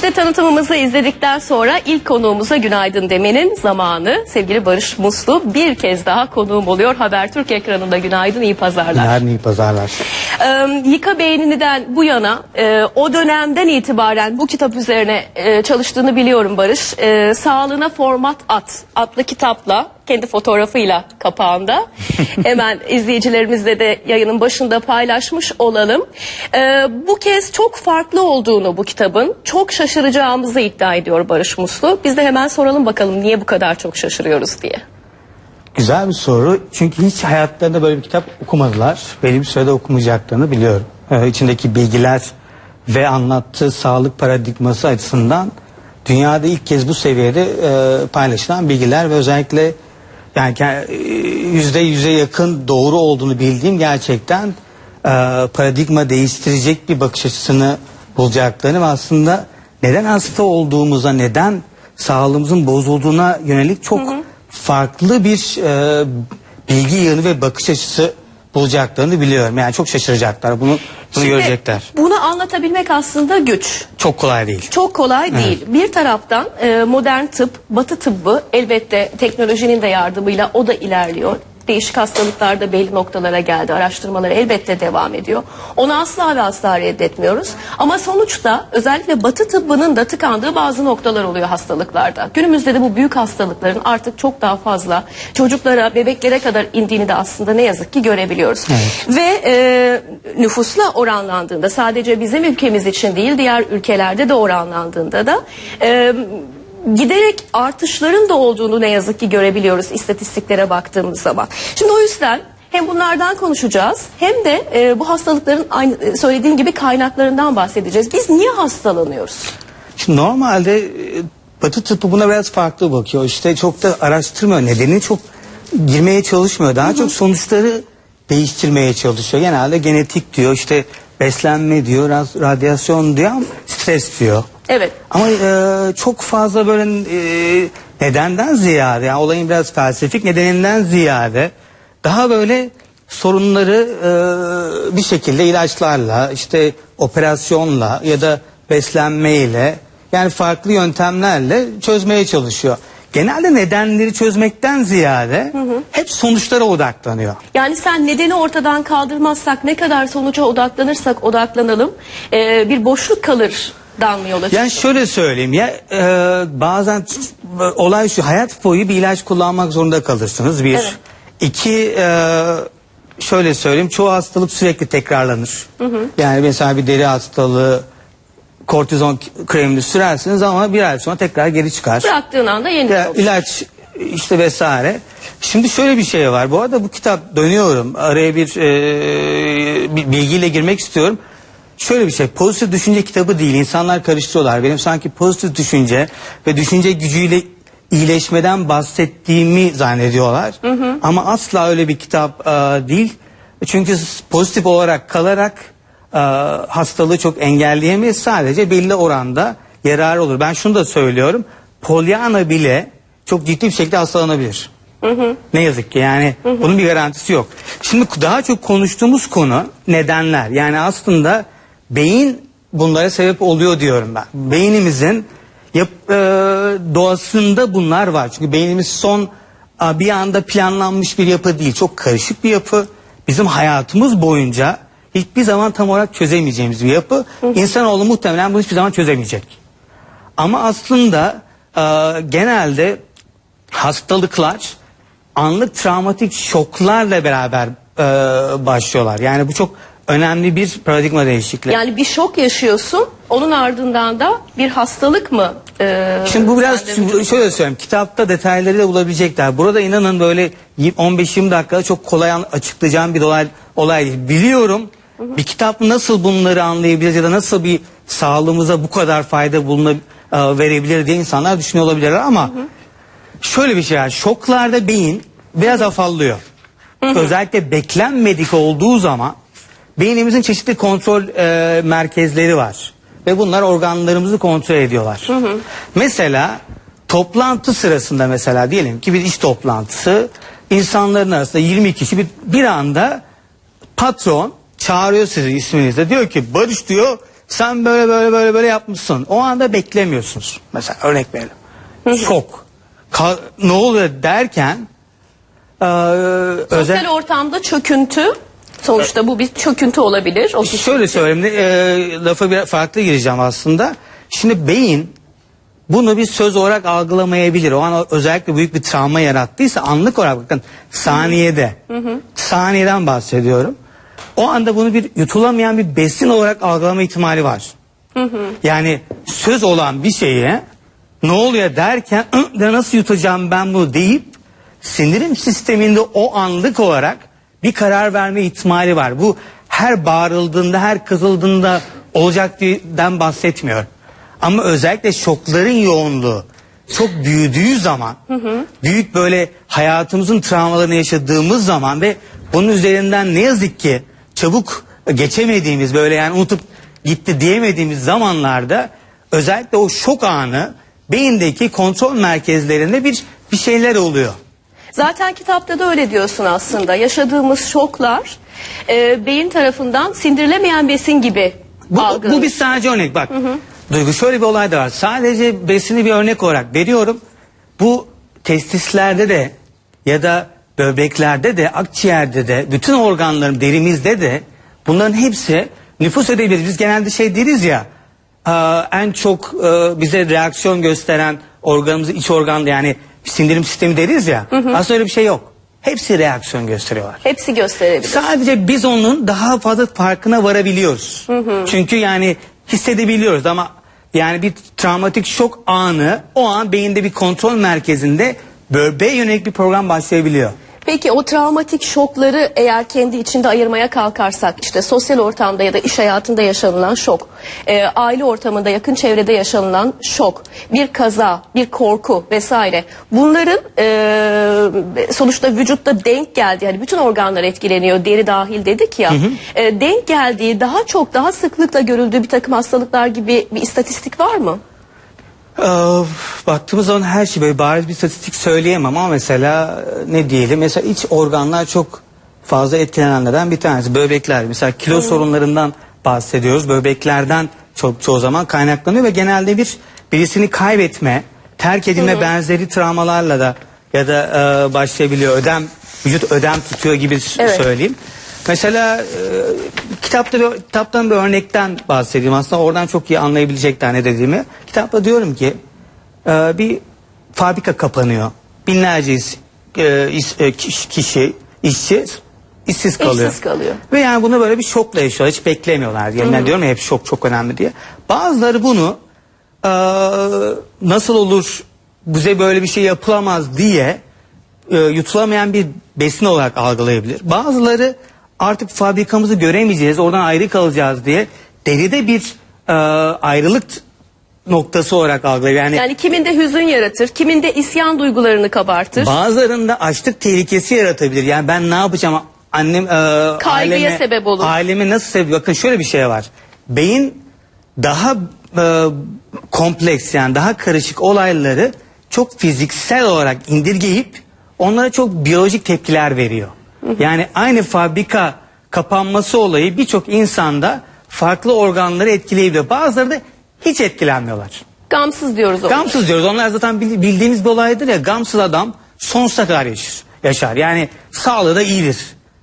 İşte tanıtımımızı izledikten sonra ilk konuğumuza günaydın demenin zamanı. Sevgili Barış Muslu bir kez daha konuğum oluyor. Habertürk ekranında günaydın, iyi pazarlar. Yarın iyi pazarlar. Ee, Yıka Beynini'den bu yana e, o dönemden itibaren bu kitap üzerine e, çalıştığını biliyorum Barış. E, Sağlığına Format At adlı kitapla kendi fotoğrafıyla kapağında hemen izleyicilerimizle de yayının başında paylaşmış olalım. E, bu kez çok farklı olduğunu bu kitabın çok şaşıracağımızı iddia ediyor Barış Muslu. Biz de hemen soralım bakalım niye bu kadar çok şaşırıyoruz diye. Güzel bir soru. Çünkü hiç hayatlarında böyle bir kitap okumadılar. Belli bir sürede okumayacaklarını biliyorum. Ee, içindeki bilgiler ve anlattığı sağlık paradigması açısından dünyada ilk kez bu seviyede e, paylaşılan bilgiler ve özellikle yani yüzde yüze yakın doğru olduğunu bildiğim gerçekten e, paradigma değiştirecek bir bakış açısını bulacaklarını ve aslında neden hasta olduğumuza, neden sağlığımızın bozulduğuna yönelik çok farklı bir e, bilgi yığını ve bakış açısı bulacaklarını biliyorum. Yani çok şaşıracaklar. Bunu, bunu Şimdi görecekler. Bunu anlatabilmek aslında güç. Çok kolay değil. Çok kolay değil. Bir taraftan e, modern tıp, batı tıbbı elbette teknolojinin de yardımıyla o da ilerliyor. Değişik hastalıklarda belli noktalara geldi. Araştırmaları elbette devam ediyor. Onu asla ve asla reddetmiyoruz. Ama sonuçta özellikle batı tıbbının da tıkandığı bazı noktalar oluyor hastalıklarda. Günümüzde de bu büyük hastalıkların artık çok daha fazla çocuklara, bebeklere kadar indiğini de aslında ne yazık ki görebiliyoruz. Ve e, nüfusla oranlandığında sadece bizim ülkemiz için değil diğer ülkelerde de oranlandığında da e, giderek artışların da olduğunu ne yazık ki görebiliyoruz istatistiklere baktığımız zaman. Şimdi o yüzden hem bunlardan konuşacağız hem de e, bu hastalıkların aynı e, söylediğim gibi kaynaklarından bahsedeceğiz. Biz niye hastalanıyoruz? Şimdi normalde e, Batı tıbbı buna biraz farklı bakıyor. İşte çok da araştırmıyor. Nedenini çok girmeye çalışmıyor. Daha çok sonuçları değiştirmeye çalışıyor. Genelde genetik diyor, işte beslenme diyor, radyasyon diyor, stres diyor. Evet. Ama e, çok fazla böyle e, nedenden ziyade, yani olayın biraz felsefik nedeninden ziyade daha böyle sorunları e, bir şekilde ilaçlarla, işte operasyonla ya da beslenmeyle yani farklı yöntemlerle çözmeye çalışıyor. Genelde nedenleri çözmekten ziyade hep sonuçlara odaklanıyor. Yani sen nedeni ortadan kaldırmazsak ne kadar sonuca odaklanırsak odaklanalım e, bir boşluk kalır dan mı yola çıkıyoruz? Yani şöyle söyleyeyim ya e, bazen e, olay şu hayat boyu bir ilaç kullanmak zorunda kalırsınız bir. Evet. İki e, şöyle söyleyeyim çoğu hastalık sürekli tekrarlanır. Yani mesela bir deri hastalığı kortizon kremini sürersiniz ama bir ay sonra tekrar geri çıkar. Bıraktığın anda yeniden Ya, ilaç işte vesaire. Şimdi şöyle bir şey var. Bu arada bu kitap dönüyorum. Araya bir, e, bir bilgiyle girmek istiyorum. Şöyle bir şey. Pozitif düşünce kitabı değil. İnsanlar karıştırıyorlar. Benim sanki pozitif düşünce ve düşünce gücüyle iyileşmeden bahsettiğimi zannediyorlar. Ama asla öyle bir kitap e, değil. Çünkü pozitif olarak kalarak e, hastalığı çok engelleyemeyiz. Sadece belli oranda yarar olur. Ben şunu da söylüyorum. Pollyanna bile çok ciddi bir şekilde hastalanabilir. Ne yazık ki yani bunun bir garantisi yok. Şimdi daha çok konuştuğumuz konu nedenler. Yani aslında beyin bunlara sebep oluyor diyorum ben. Beynimizin yap, e, doğasında bunlar var. Çünkü beynimiz son a, bir anda planlanmış bir yapı değil. Çok karışık bir yapı. Bizim hayatımız boyunca hiçbir zaman tam olarak çözemeyeceğimiz bir yapı. İnsanoğlu muhtemelen bunu hiçbir zaman çözemeyecek. Ama aslında e, genelde hastalıklar anlık travmatik şoklarla beraber e, başlıyorlar. Yani bu çok önemli bir paradigma değişikliği. Yani bir şok yaşıyorsun onun ardından da bir hastalık mı? e, Şimdi bu biraz şöyle söyleyeyim. Kitapta detayları da bulabilecekler. Burada inanın böyle 15-20 dakikada çok kolay açıklayacağım bir olay, olay değil. Biliyorum bir kitap nasıl bunları anlayabilir ya da nasıl bir sağlığımıza bu kadar fayda buluna, e, verebilir diye insanlar düşünüyor olabilirler ama şöyle bir şey var. Şoklarda beyin biraz afallıyor. Özellikle beklenmedik olduğu zaman beynimizin çeşitli kontrol e, merkezleri var. Ve bunlar organlarımızı kontrol ediyorlar. Mesela toplantı sırasında mesela diyelim ki bir iş toplantısı insanların arasında 20 kişi bir, bir anda patron çağırıyor sizi isminizle diyor ki Barış diyor Sen böyle böyle böyle böyle yapmışsın. O anda beklemiyorsunuz. Mesela örnek verelim. Şok. Ka- ne oluyor derken e, özel Sosyal ortamda çöküntü. Sonuçta bu bir çöküntü olabilir. O kişi- Şöyle söyleyeyim, e, lafa biraz farklı gireceğim aslında. Şimdi beyin bunu bir söz olarak algılamayabilir. O an özellikle büyük bir travma yarattıysa anlık olarak bakın saniyede, saniyeden bahsediyorum. O anda bunu bir yutulamayan bir besin olarak algılama ihtimali var. Yani söz olan bir şeye ne oluyor derken "Ih, de nasıl yutacağım ben bunu deyip sindirim sisteminde o anlık olarak bir karar verme ihtimali var. Bu her bağırıldığında her kızıldığında olacak diyeden bahsetmiyorum. Ama özellikle şokların yoğunluğu çok büyüdüğü zaman büyük böyle hayatımızın travmalarını yaşadığımız zaman ve bunun üzerinden ne yazık ki çabuk geçemediğimiz böyle yani unutup gitti diyemediğimiz zamanlarda özellikle o şok anı beyindeki kontrol merkezlerinde bir bir şeyler oluyor. Zaten kitapta da öyle diyorsun aslında. Yaşadığımız şoklar e, beyin tarafından sindirilemeyen besin gibi Bu, algılanır. bu bir sadece örnek bak. Duygu şöyle bir olay da var. Sadece besini bir örnek olarak veriyorum. Bu testislerde de ya da böbreklerde de akciğerde de bütün organların derimizde de bunların hepsi nüfus edebilir. Biz genelde şey deriz ya e, en çok e, bize reaksiyon gösteren organımız iç organ yani sindirim sistemi deriz ya. Aslında öyle bir şey yok. Hepsi reaksiyon gösteriyorlar. Hepsi gösterebilir. Sadece biz onun daha fazla farkına varabiliyoruz. Çünkü yani hissedebiliyoruz ama yani bir travmatik şok anı o an beyinde bir kontrol merkezinde böbreğe yönelik bir program başlayabiliyor. Peki o travmatik şokları eğer kendi içinde ayırmaya kalkarsak işte sosyal ortamda ya da iş hayatında yaşanılan şok, e, aile ortamında yakın çevrede yaşanılan şok, bir kaza, bir korku vesaire bunların e, sonuçta vücutta denk geldiği yani bütün organlar etkileniyor deri dahil dedik ya e, denk geldiği daha çok daha sıklıkla görüldüğü bir takım hastalıklar gibi bir istatistik var mı? Baktığımız zaman her şey böyle bariz bir statistik söyleyemem ama mesela e, ne diyelim? Mesela iç organlar çok fazla etkilenenlerden bir tanesi. Böbrekler. Mesela kilo sorunlarından bahsediyoruz. Böbreklerden çok çoğu zaman kaynaklanıyor ve genelde bir birisini kaybetme terk edilme benzeri travmalarla da ya da e, başlayabiliyor. Ödem vücut ödem tutuyor gibi Evet. söyleyeyim. Mesela e, kitapta bir, kitaptan bir örnekten bahsedeyim aslında oradan çok iyi anlayabilecekler ne dediğimi. Kitapta diyorum ki e, bir fabrika kapanıyor. Binlerce is- e, is- e, kiş- kişi, işçi işsiz kalıyor. İşsiz kalıyor. Ve yani bunu böyle bir şokla yaşıyorlar. Hiç beklemiyorlar diye. Ben diyorum ya hep şok çok önemli diye. Bazıları bunu e, nasıl olur bize böyle bir şey yapılamaz diye e, yutulamayan bir besin olarak algılayabilir. Bazıları artık fabrikamızı göremeyeceğiz, oradan ayrı kalacağız diye deride bir e, ayrılık noktası olarak algılayabilir. Yani, Yani kiminde hüzün yaratır, kiminde isyan duygularını kabartır. bazılarında açlık tehlikesi yaratabilir. Yani ben ne yapacağım? Annem e, aileme, sebep olur. Aileme nasıl sebep? Bakın şöyle bir şey var. Beyin daha e, kompleks yani daha karışık olayları çok fiziksel olarak indirgeyip onlara çok biyolojik tepkiler veriyor. Yani aynı fabrika kapanması olayı birçok insanda farklı organları etkileyebiliyor. Bazıları da hiç etkilenmiyorlar. Gamsız diyoruz ona. Gamsız diyoruz. Onlar zaten bil- bildiğimiz bir olaydır ya. Gamsız adam sonsuza kadar yaşar. yaşar. Yani sağlığı da iyidir.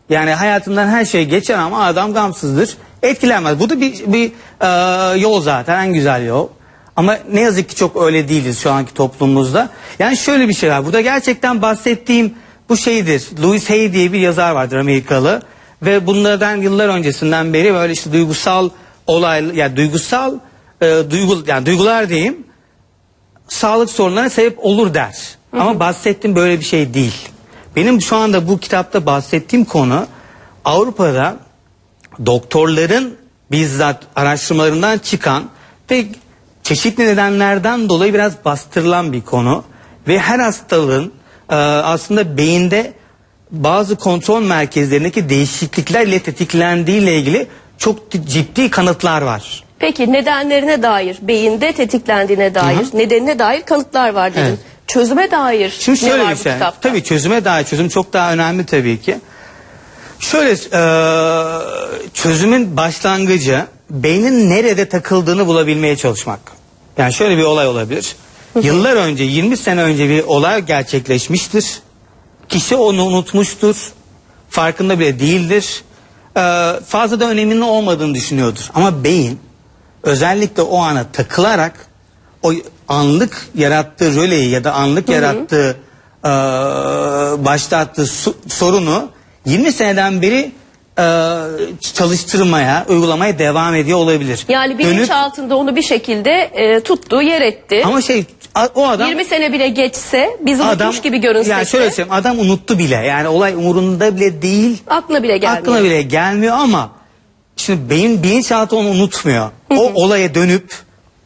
Yani hayatından her şey geçer ama adam gamsızdır. Etkilenmez. Bu da bir, bir e, yol zaten en güzel yol. Ama ne yazık ki çok öyle değiliz şu anki toplumumuzda. Yani şöyle bir şey var. Burada gerçekten bahsettiğim bu şeydir. Louis Hay diye bir yazar vardır Amerikalı. Ve bunlardan yıllar öncesinden beri böyle işte duygusal olay, yani duygusal e, duygu, yani duygular diyeyim sağlık sorunlarına sebep olur der. Ama bahsettiğim böyle bir şey değil. Benim şu anda bu kitapta bahsettiğim konu Avrupa'da doktorların bizzat araştırmalarından çıkan ve çeşitli nedenlerden dolayı biraz bastırılan bir konu ve her hastalığın e, aslında beyinde bazı kontrol merkezlerindeki değişikliklerle tetiklendiği ile ilgili çok ciddi kanıtlar var. Peki nedenlerine dair, beyinde tetiklendiğine dair, nedenine dair kanıtlar var dedin. Evet. Çözüme dair Şimdi ne şöyle var bir bu şey. kitapta? Tabii çözüme dair çözüm çok daha önemli tabii ki. Şöyle e, çözümün başlangıcı beynin nerede takıldığını bulabilmeye çalışmak. Yani şöyle bir olay olabilir. Yıllar önce 20 sene önce bir olay gerçekleşmiştir. Kişi onu unutmuştur. Farkında bile değildir. Ee, fazla da öneminin olmadığını düşünüyordur. Ama beyin özellikle o ana takılarak o anlık yarattığı röleyi ya da anlık yarattığı e, başlattığı sorunu 20 seneden beri e, çalıştırmaya, uygulamaya devam ediyor olabilir. Yani Dönüp- bilinç altında onu bir şekilde e, tuttu, yer etti. ama şey a- o adam 20 sene bile geçse biz unutmuş gibi görünsek yani şöyle söyleyeyim adam unuttu bile. Yani olay umurunda bile değil. aklına bile gelmiyor. Aklına bile gelmiyor ama şimdi beyin bilinçaltı onu unutmuyor. O olaya dönüp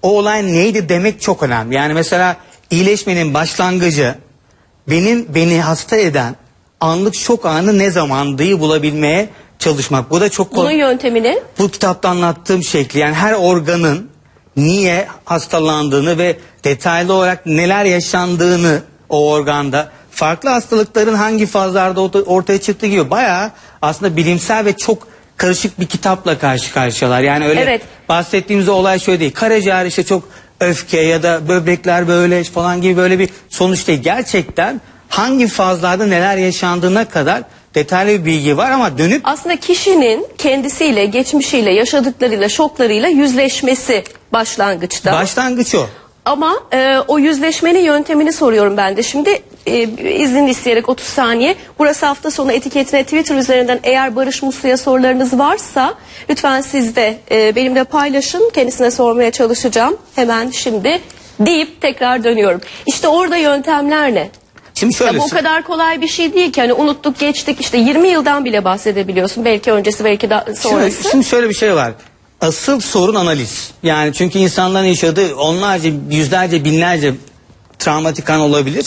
o olay neydi demek çok önemli. Yani mesela iyileşmenin başlangıcı benim beni hasta eden anlık şok anı ne zamandığı bulabilmeye çalışmak. Bu da çok Bunun kolay. yöntemini Bu kitapta anlattığım şekli yani her organın niye hastalandığını ve detaylı olarak neler yaşandığını o organda farklı hastalıkların hangi fazlarda orta- ortaya çıktığı gibi bayağı aslında bilimsel ve çok karışık bir kitapla karşı karşıyalar. Yani öyle Evet. bahsettiğimiz olay şöyle değil. Karaciğer işte çok öfke ya da böbrekler böyle falan gibi böyle bir sonuç değil. Gerçekten hangi fazlarda neler yaşandığına kadar detaylı bir bilgi var ama dönüp aslında kişinin kendisiyle, geçmişiyle, yaşadıklarıyla, şoklarıyla yüzleşmesi başlangıçta. başlangıç o. Ama e, o yüzleşmenin yöntemini soruyorum ben de. Şimdi e, izin isteyerek 30 saniye. Burası hafta sonu etiketine Twitter üzerinden eğer Barış Muslu'ya sorularınız varsa lütfen siz de e, benimle paylaşın. Kendisine sormaya çalışacağım. Hemen şimdi deyip tekrar dönüyorum. İşte orada yöntemler ne? Şimdi şöyle Ya bu o kadar kolay bir şey değil ki. Hani unuttuk geçtik işte 20 yıldan bile bahsedebiliyorsun. Belki öncesi belki de sonrası. Şimdi, şimdi şöyle bir şey var. Asıl sorun analiz. Yani çünkü insanların yaşadığı onlarca, yüzlerce, binlerce travmatik an olabilir.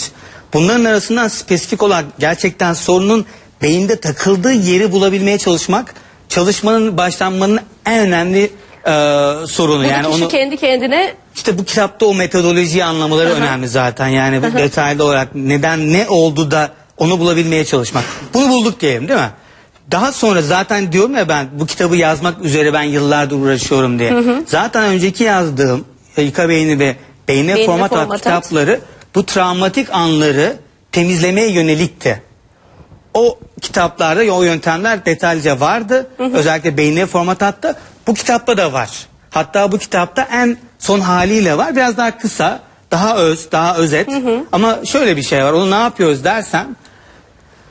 Bunların arasından spesifik olarak gerçekten sorunun beyinde takıldığı yeri bulabilmeye çalışmak çalışmanın başlanmanın en önemli e, sorunu. Bunu yani kişi onu kendi kendine işte bu kitapta o metodolojiyi anlamaları önemli zaten. Yani bu detaylı olarak neden ne oldu da onu bulabilmeye çalışmak. Bunu bulduk diyelim değil mi? Daha sonra zaten diyorum ya ben bu kitabı yazmak üzere ben yıllardır uğraşıyorum diye. Zaten önceki yazdığım Yıka Beyni ve Beyne Beynine Format Format At. kitapları bu travmatik anları temizlemeye yönelikti. O kitaplarda o yöntemler detaylıca vardı. Özellikle beynine format attı. Bu kitapta da var. Hatta bu kitapta en son haliyle var. Biraz daha kısa, daha öz, daha özet. Ama şöyle bir şey var. Onu ne yapıyoruz dersen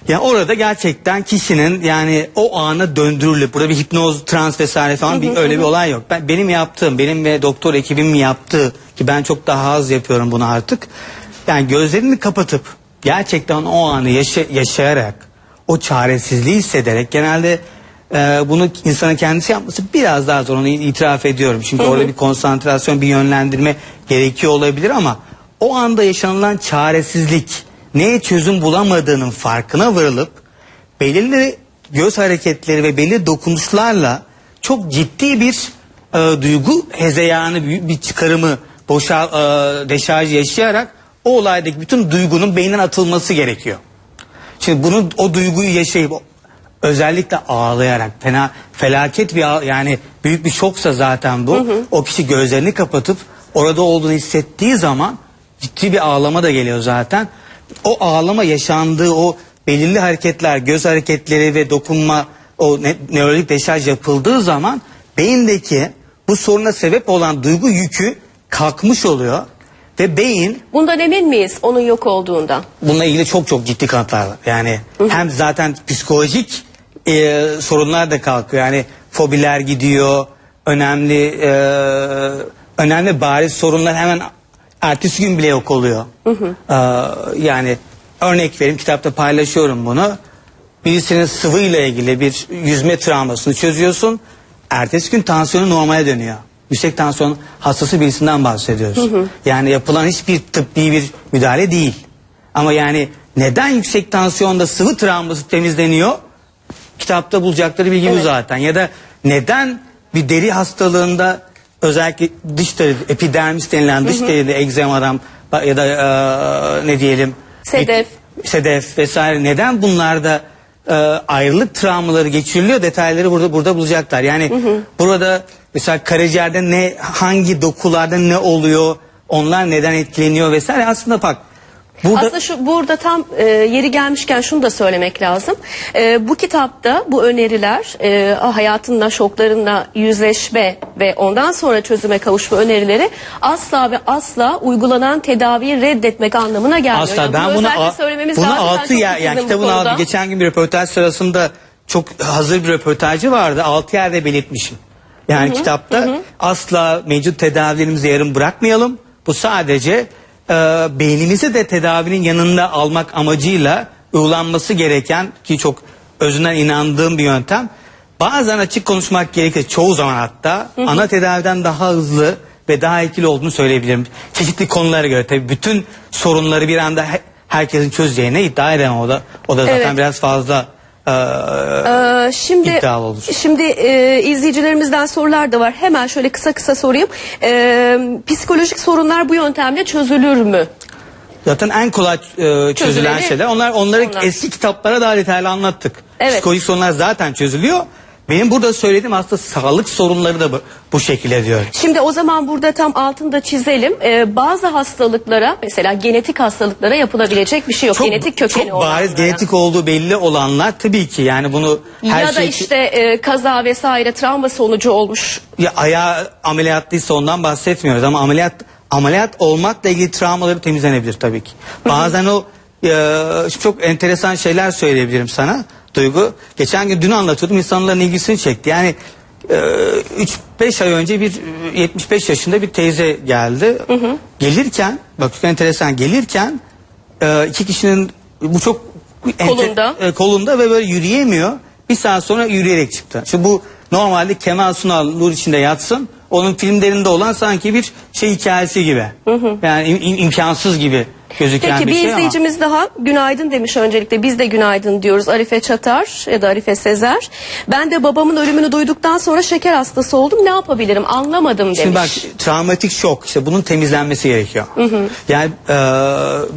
ya orada gerçekten kişinin yani o ana döndürülüp burada bir hipnoz, trans vesaire falan bir öyle bir olay yok. Ben benim yaptığım, benim ve doktor ekibim yaptığı ki ben çok daha az yapıyorum bunu artık. Yani gözlerini kapatıp gerçekten o anı yaşa- yaşayarak o çaresizliği hissederek genelde e, bunu insanın kendisi yapması biraz daha zor onu itiraf ediyorum. Çünkü orada bir konsantrasyon, bir yönlendirme gerekiyor olabilir ama o anda yaşanılan çaresizlik neye çözüm bulamadığının farkına varılıp belirli göz hareketleri ve belirli dokunuşlarla çok ciddi bir e, duygu hezeyanı bir, bir çıkarımı boşal e, deşarj yaşayarak o olaydaki bütün duygunun beyninden atılması gerekiyor. Şimdi bunu o duyguyu yaşayıp özellikle ağlayarak fena felaket bir yani büyük bir şoksa zaten bu. O kişi gözlerini kapatıp orada olduğunu hissettiği zaman ciddi bir ağlama da geliyor zaten. O ağlama yaşandığı o belirli hareketler, göz hareketleri ve dokunma o ne, nörolojik deşarj yapıldığı zaman beyindeki bu soruna sebep olan duygu yükü kalkmış oluyor ve beyin bundan emin miyiz onun yok olduğundan? Bununla ilgili çok çok ciddi kanıtlar var. Yani hem zaten psikolojik e, sorunlar da kalkıyor. Yani fobiler gidiyor. Önemli e, önemli bariz sorunlar hemen ertesi gün bile yok oluyor. E, yani örnek vereyim kitapta paylaşıyorum bunu. Birisinin sıvıyla ilgili bir yüzme travmasını çözüyorsun. Ertesi gün tansiyonu normale dönüyor. Yüksek tansiyon hastası birisinden bahsediyoruz. Yani yapılan hiçbir tıbbi bir müdahale değil. Ama yani neden yüksek tansiyonda sıvı travması temizleniyor? Kitapta bulacakları bilgi bu Evet. zaten. Ya da neden bir deri hastalığında özellikle dış deri, epidermis denilen dış deride egzemadan ya da e, ne diyelim Sedef. sedef vesaire neden bunlarda e, ayrılık travmaları geçiriliyor detayları burada burada bulacaklar. Yani burada mesela karaciğerde ne hangi dokularda ne oluyor onlar neden etkileniyor vesaire aslında bak burada Aslında şu burada tam e, yeri gelmişken şunu da söylemek lazım. E, bu kitapta bu öneriler e, hayatınla şoklarınla yüzleşme ve ondan sonra çözüme kavuşma önerileri asla ve asla uygulanan tedaviyi reddetmek anlamına gelmiyor. Asla Yani ben bunu a- söylememiz bunu lazım. Ben altı yer titizim yani kitabın altı geçen gün bir röportaj sırasında çok hazır bir röportajı vardı. Altı yerde belirtmişim. Yani kitapta asla mevcut tedavilerimizi yarım bırakmayalım. Bu sadece e, beynimizi de tedavinin yanında almak amacıyla uygulanması gereken ki çok özünden inandığım bir yöntem. Bazen açık konuşmak gerekir. Çoğu zaman hatta ana tedaviden daha hızlı ve daha etkili olduğunu söyleyebilirim. Çeşitli konulara göre tabii bütün sorunları bir anda he- herkesin çözeceğine iddia edemem o da. O da zaten Evet. biraz fazla Ee, şimdi iddialı olur. şimdi e, izleyicilerimizden sorular da var. Hemen şöyle kısa kısa sorayım. Ee, psikolojik sorunlar bu yöntemle çözülür mü? Zaten en kolay e, çözülen Çözüleni- şeyler. Onlar onları Onlar. eski kitaplara daha detaylı anlattık. Evet. Psikolojik sorunlar zaten çözülüyor. Benim burada söylediğim aslında sağlık sorunları da bu, bu şekilde diyorum. Şimdi o zaman burada tam altında çizelim. Ee, bazı hastalıklara mesela genetik hastalıklara yapılabilecek bir şey yok. genetik kökeni çok bariz olanlara. genetik olduğu belli olanlar tabii ki yani bunu her ya da şey işte e, kaza vesaire travma sonucu olmuş. ya ayağı ameliyatlıysa ondan bahsetmiyoruz ama ameliyat ameliyat olmakla ilgili travmaları temizlenebilir tabii ki. Bazen o e, çok enteresan şeyler söyleyebilirim sana Duygu. Geçen gün dün anlatıyordum insanların ilgisini çekti. Yani 3-5 ay önce bir e, 75 yaşında bir teyze geldi. Gelirken bak çok enteresan gelirken e, iki kişinin bu çok ente- Kolunda. e, kolunda ve böyle yürüyemiyor. Bir saat sonra yürüyerek çıktı. Şimdi bu normalde Kemal Sunal nur içinde yatsın. Onun filmlerinde olan sanki bir şey hikayesi gibi. Yani im- im- imkansız gibi gözüken Peki bir bir şey ama. izleyicimiz daha günaydın demiş öncelikle. Biz de günaydın diyoruz Arife Çatar ya da Arife Sezer. Ben de babamın ölümünü duyduktan sonra şeker hastası oldum. Ne yapabilirim anlamadım demiş. Şimdi bak travmatik şok işte bunun temizlenmesi gerekiyor. Yani e,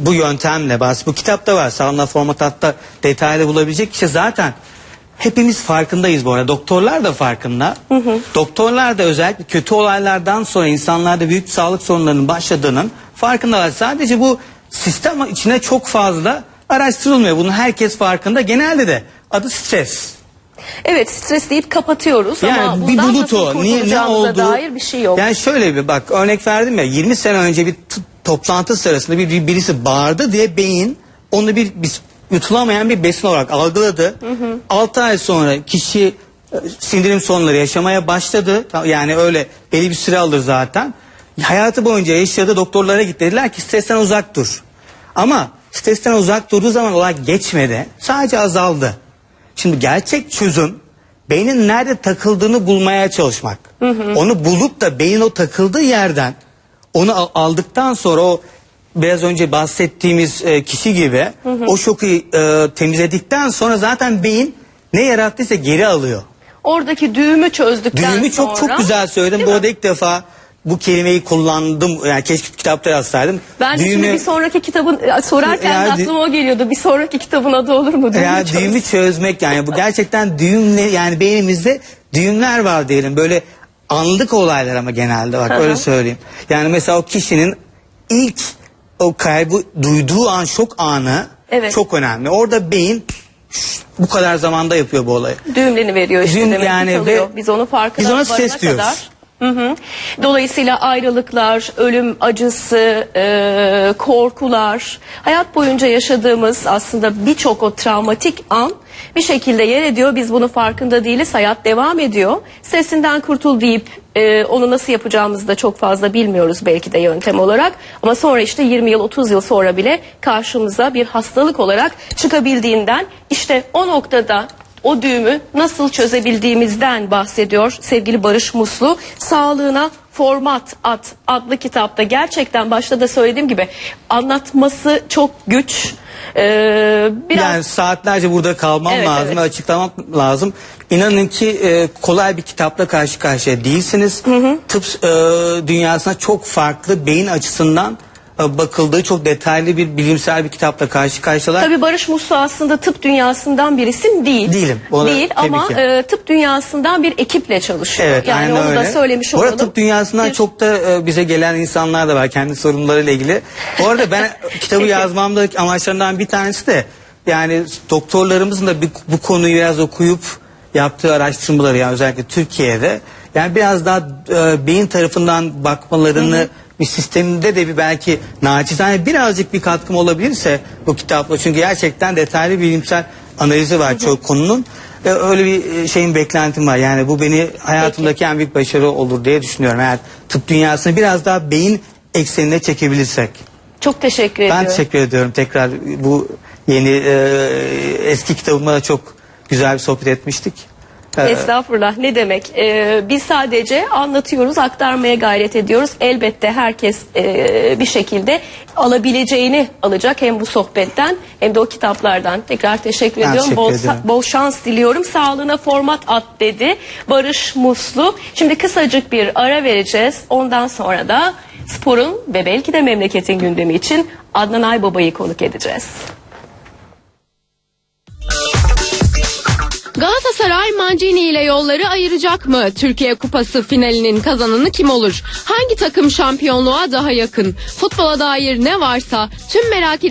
bu yöntemle bas bu kitapta var sağlıkla format hatta detaylı bulabilecek kişi zaten hepimiz farkındayız bu arada. Doktorlar da farkında. Doktorlar da özellikle kötü olaylardan sonra insanlarda büyük sağlık sorunlarının başladığının farkındalar. Sadece bu sistem içine çok fazla araştırılmıyor. Bunun herkes farkında. Genelde de adı stres. Evet stres deyip kapatıyoruz Yani ama bir bundan bulut nasıl o. Niye, ne oldu? dair bir şey yok. Yani şöyle bir bak örnek verdim ya 20 sene önce bir toplantı sırasında bir, bir- birisi bağırdı diye beyin onu bir, bir yutulamayan bir besin olarak algıladı. 6 ay sonra kişi e, sindirim sorunları yaşamaya başladı. Yani öyle belli bir süre alır zaten. Hayatı boyunca yaşadı doktorlara gitti dediler ki stresten uzak dur. Ama stresten uzak durduğu zaman olay geçmedi. Sadece azaldı. Şimdi gerçek çözüm beynin nerede takıldığını bulmaya çalışmak. Onu bulup da beynin o takıldığı yerden onu al- aldıktan sonra o biraz önce bahsettiğimiz e, kişi gibi o şoku e, temizledikten sonra zaten beyin ne yarattıysa geri alıyor. Oradaki düğümü çözdükten Düğümü çok sonra. çok güzel söyledim. Değil Bu arada ilk defa bu kelimeyi kullandım. Yani keşke kitapta yazsaydım. Ben de şimdi Düğümü- bir sonraki kitabın e, sorarken Ya, de dü- aklıma o geliyordu. Bir sonraki kitabın adı olur mu? Düğümü Ya çöz. düğümü çözmek yani bu gerçekten düğümle yani beynimizde düğümler var diyelim böyle anlık olaylar ama genelde bak öyle söyleyeyim. Yani mesela o kişinin ilk o kaybı duyduğu an şok anı Evet. çok önemli. Orada beyin bu kadar zamanda yapıyor bu olayı. düğümlerini veriyor işte Düğüm demek yani ki ve Biz onun farkına biz ona varana stres diyoruz. kadar. Hı hı. Dolayısıyla ayrılıklar, ölüm acısı, e, korkular, hayat boyunca yaşadığımız aslında birçok o travmatik an bir şekilde yer ediyor. Biz bunun farkında değiliz. Hayat devam ediyor. Stresinden kurtul deyip e, onu nasıl yapacağımızı da çok fazla bilmiyoruz belki de yöntem olarak. Ama sonra işte 20 yıl 30 yıl sonra bile karşımıza bir hastalık olarak çıkabildiğinden işte o noktada o düğümü nasıl çözebildiğimizden bahsediyor sevgili Barış Muslu. Sağlığına format at adlı kitapta gerçekten başta da söylediğim gibi anlatması çok güç. Ee, biraz Yani saatlerce burada kalmam Evet, lazım evet. ve açıklamam lazım. İnanın ki e, kolay bir kitapla karşı karşıya değilsiniz. Tıp e, dünyasına çok farklı beyin açısından bakıldığı çok detaylı bir bilimsel bir kitapla karşı karşıyalar. Tabii Barış Muslu aslında tıp dünyasından bir isim değil. Değilim, ona Değil ama e, tıp dünyasından bir ekiple çalışıyor. Evet, yani onu öyle. da söylemiş Bu arada olalım. tıp dünyasından Bir- çok da e, bize gelen insanlar da var kendi sorunlarıyla ilgili. Bu arada ben kitabı yazmamdaki amaçlarından bir tanesi de yani doktorlarımızın da bir- bu konuyu biraz okuyup yaptığı araştırmaları yani özellikle Türkiye'de yani biraz daha e, beyin tarafından bakmalarını bir sisteminde de bir belki naçizane birazcık bir katkım olabilirse bu kitapla çünkü gerçekten detaylı bilimsel analizi var çok konunun. E, öyle bir e, şeyin beklentim var. Yani bu beni hayatımdaki en büyük başarı olur diye düşünüyorum. Eğer tıp dünyasını biraz daha beyin eksenine çekebilirsek. Çok teşekkür Ben ediyorum. teşekkür ediyorum tekrar bu yeni e, eski kitabıma da çok güzel bir sohbet etmiştik. Estağfurullah ne demek? Ee, biz sadece anlatıyoruz aktarmaya gayret ediyoruz. Elbette herkes e, bir şekilde alabileceğini alacak hem bu sohbetten hem de o kitaplardan. Tekrar teşekkür Ben ediyorum. teşekkür bol, ederim. bol şans diliyorum. Sağlığına format at dedi Barış Muslu. Şimdi kısacık bir ara vereceğiz. Ondan sonra da sporun ve belki de memleketin gündemi için Adnan Aybaba'yı konuk edeceğiz. Galatasaray Mancini ile yolları ayıracak mı? Türkiye Kupası finalinin kazananı kim olur? Hangi takım şampiyonluğa daha yakın? Futbola dair ne varsa tüm merak